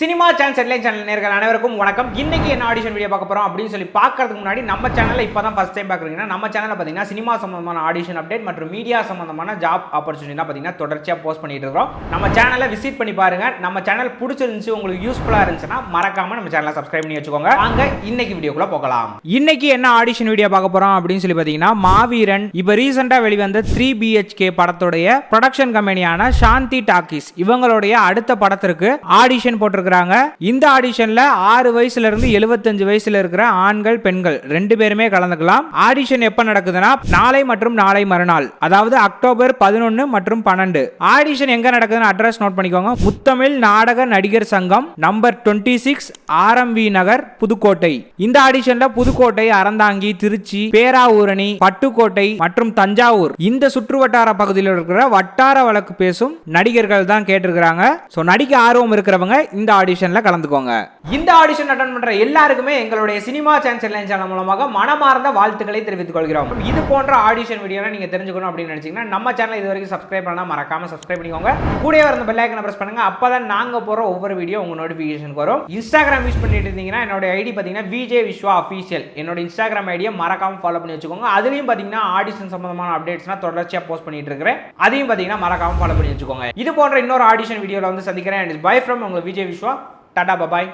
Cinema channel செட்லைன் channel நேர்கள் அனைவருக்கும் வணக்கம். இன்னைக்கு என்ன ஆடிஷன் வீடியோ பார்க்க போறோம் அப்படின்னு சொல்லி பார்க்கறதுக்கு முன்னாடி நம்ம சேனல்ல இப்போ தான் ஃபர்ஸ்ட் டைம் பார்க்குறீங்கன்னா நம்ம சேனலில் பார்த்தீங்கன்னா சினிமா சம்பந்தமான ஆடிஷன் அப்டேட் மற்றும் மீடியா சம்பந்தமான ஜாப் ஆப்பர்ச்சுனிட்டி பார்த்தீங்கன்னா தொடர்ச்சியாக போஸ்ட் பண்ணிட்டு இருக்கோம் நம்ம சேனலை விசிட் பண்ணி பாருங்க. நம்ம சேனல் பிடிச்சிருந்துச்சு உங்களுக்கு யூஸ்ஃபுல்லாக இருந்துச்சுன்னா மறக்காம நம்ம சேனலை சப்ஸ்கிரைப் பண்ணி வச்சுக்கோங்க. வாங்க இன்னைக்கு வீடியோக்குள்ள போகலாம். இன்னைக்கு என்ன ஆடிஷன் வீடியோ பார்க்க போறோம் அப்படின்னு சொல்லி பார்த்தீங்கன்னா மாவீரன் இப்போ ரீசெண்டாக வெளிவந்த த்ரீ பிஹெச்கே படத்துடைய ப்ரொடக்ஷன் கம்பெனியான சாந்தி டாக்கீஸ் இவங்களுடைய அடுத்த படத்திற்கு ஆடிஷன் போட்டிருக்கிறாங்க இந்த ஆடிஷன்ல ஆறு வயசுல இருந்து எழுபத்தஞ்சு வயசுல இருக்கிற ஆண்கள் பெண்கள் ரெண்டு பேருமே கலந்துக்கலாம். ஆடிஷன் எப்ப நடக்குதுன்னா நாளை மற்றும் நாளை மறுநாள். அதாவது அக்டோபர் பதினொன்னு மற்றும் பன்னெண்டு. ஆடிஷன் எங்க நடக்குதுன்னு அட்ரஸ் நோட் பண்ணிக்கோங்க. முத்தமிழ் நாடக நடிகர் சங்கம் number twenty six RMV Nagar Pudukkottai. இந்த ஆடிஷன்ல புதுக்கோட்டை அறந்தாங்கி திருச்சி பேராவூரணி பட்டுக்கோட்டை மற்றும் தஞ்சாவூர். இந்த சுற்றுவட்டார பகுதியில் இருக்கிற வட்டார வழக்கு பேசும் நடிகர்கள் தான் கேட்டிருக்கிறாங்க. ஸோ நடிக்க ஆர்வம் இருக்கிறவங்க இந்த ஆடிஷன்ல கலந்துக்கோங்க. இந்த ஆடிஷன் அட்டன் பண்ற எல்லாருக்குமே எங்களுடைய சினிமா சான்ஸ் சேனல் மூலமாக மனமார்ந்த வாழ்த்துக்களை தெரிவித்துக் கொள்கிறோம். இது போன்ற ஆடிஷன் வீடியோ நீங்க தெரிஞ்சுக்கணும் அப்படின்னு நினச்சிங்கன்னா நம்ம சேனல் இது வரைக்கும் சப்ஸ்கிரைப் பண்ணா மறக்காம சப்ஸ்கிரைப் பண்ணிக்கோங்க. கூடவே வர பெல் ஐக்கனை பண்ணுங்கள் அப்போ தான் நாங்கள் போகிற ஒவ்வொரு வீடியோ உங்கள் நோட்டிஃபிகேஷனுக்கு வரும். இன்ஸ்டாகிராம் யூஸ் பண்ணிட்டு இருந்தீங்கன்னா என்னோட ஐடி பார்த்தீங்கன்னா விஜே விஸ்வா அஃபீஷியல் என்னோட இன்ஸ்டாகிராம் ஐடியை மறக்காம ஃபாலோ பண்ணி வச்சுக்கோங்க. அதுலேயும் பாத்தீங்கன்னா ஆடிஷன் சம்பந்தமான அப்டேட்ஸ்னா தொடர்ச்சியாக போஸ்ட் பண்ணிட்டு இருக்கிறேன். அதையும் பாத்தீங்கன்னா மறக்காம ஃபாலோ பண்ணி வச்சுக்கோங்க. இது போன்ற இன்னொரு ஆடிஷன் வீடியோவில் வந்து சந்திக்கிறேன். பை ஃப்ரம் உங்களுக்கு விஜய் விஸ்வா டாடா பபாய்